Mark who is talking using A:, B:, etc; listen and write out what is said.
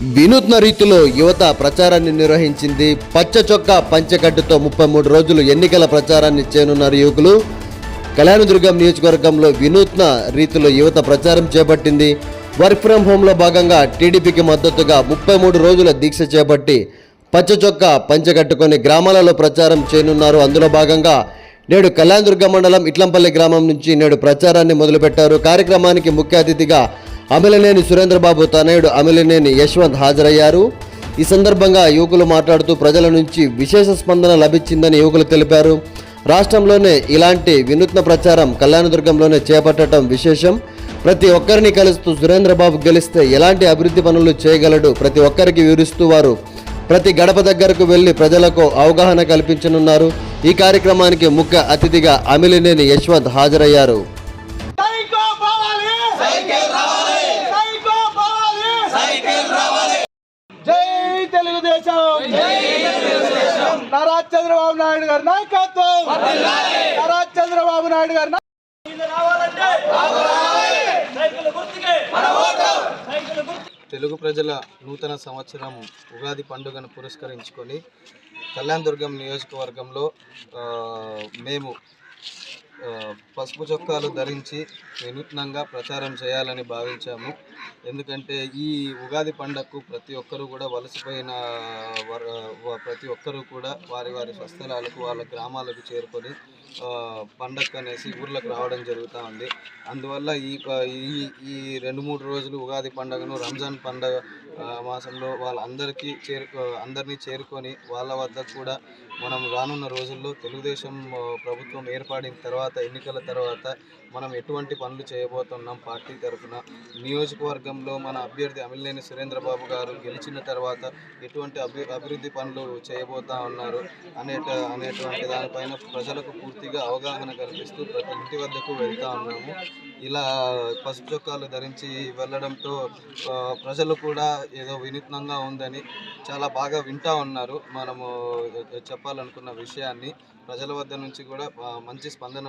A: వినూత్న రీతిలో యువత ప్రచారాన్ని నిర్వహించింది. పచ్చ చొక్కా పంచకట్టుతో ముప్పై మూడు రోజులు ఎన్నికల ప్రచారాన్ని చేయనున్నారు యువకులు. కళ్యాణదుర్గం నియోజకవర్గంలో వినూత్న రీతిలో యువత ప్రచారం చేపట్టింది. వర్క్ ఫ్రం హోంలో భాగంగా టీడీపీకి మద్దతుగా ముప్పై మూడు రోజుల దీక్ష చేపట్టి పచ్చ చొక్కా పంచకట్టుకొని గ్రామాలలో ప్రచారం చేయనున్నారు. అందులో భాగంగా నేడు కళ్యాణదుర్గ మండలం ఇట్లంపల్లి గ్రామం నుంచి నేడు ప్రచారాన్ని మొదలుపెట్టారు. కార్యక్రమానికి ముఖ్య అతిథిగా అమిలనేని సురేంద్రబాబు తనయుడు అమిలనేని యశ్వంత్ హాజరయ్యారు. ఈ సందర్భంగా యువకులు మాట్లాడుతూ ప్రజల నుంచి విశేష స్పందన లభించిందని యువకులు తెలిపారు. రాష్ట్రంలోనే ఇలాంటి వినూత్న ప్రచారం కళ్యాణదుర్గంలోనే చేపట్టడం విశేషం. ప్రతి ఒక్కరిని కలుస్తూ సురేంద్రబాబు గెలిస్తే ఎలాంటి అభివృద్ధి పనులు చేయగలడు ప్రతి ఒక్కరికి వివరిస్తూ వారు. ప్రతి గడప దగ్గరకు వెళ్ళి ప్రజలకు అవగాహన కల్పించనున్నారు. ఈ కార్యక్రమానికి ముఖ్య అతిథిగా అమిలినేని యశ్వంత్ హాజరయ్యారు.
B: తెలుగుదేశం. జై తెలుగుదేశం. నారా చంద్రబాబు నాయుడు గారి నాయకత్వం. నారా చంద్రబాబు నాయుడు గారి
C: తెలుగు ప్రజల నూతన సంవత్సరం ఉగాది పండుగను పురస్కరించుకొని కళ్యాణదుర్గం నియోజకవర్గంలో ఆ, మేము పసుపు చొక్కాలు ధరించి వినూత్నంగా ప్రచారం చేయాలని భావించాము. ఎందుకంటే ఈ ఉగాది పండగకు ప్రతి ఒక్కరూ కూడా వలసిపోయిన వ- ప్రతి ఒక్కరూ కూడా వారి వారి స్వస్థలాలకు వాళ్ళ గ్రామాలకు చేరుకొని పండగ అనేసి ఊర్లకు రావడం జరుగుతూ ఉంది. అందువల్ల ఈ ఈ ఈ రెండు మూడు రోజులు ఉగాది పండుగను రంజాన్ పండగ మాసంలో వాళ్ళందరికీ చేరుకో అందరినీ చేరుకొని వాళ్ళ వద్ద కూడా మనం రానున్న రోజుల్లో తెలుగుదేశం ప్రభుత్వం ఏర్పడిన తర్వాత ఎన్నికల తర్వాత మనం ఎటువంటి పనులు చేయబోతున్నాం పార్టీ తరఫున? నియోజకవర్గంలో మన అభ్యర్థి అమిలినేని సురేంద్రబాబు గారు గెలిచిన తర్వాత ఎటువంటి అభి అభివృద్ధి పనులు చేయబోతా ఉన్నారు? అనేట అనేటువంటి దానిపైన ప్రజలకు పూర్తిగా అవగాహన కల్పిస్తూ ప్రతి ఇంటి వద్దకు వెళ్తా ఉన్నాము. ఇలా పసుపు చొక్కాలు ధరించి వెళ్ళడంతో ప్రజలు కూడా ఏదో వినూత్నంగా ఉందని చాలా బాగా వింటా ఉన్నారు. మనము చెప్పాలనుకున్న విషయాన్ని ప్రజల వద్ద నుంచి కూడా మంచి స్పందన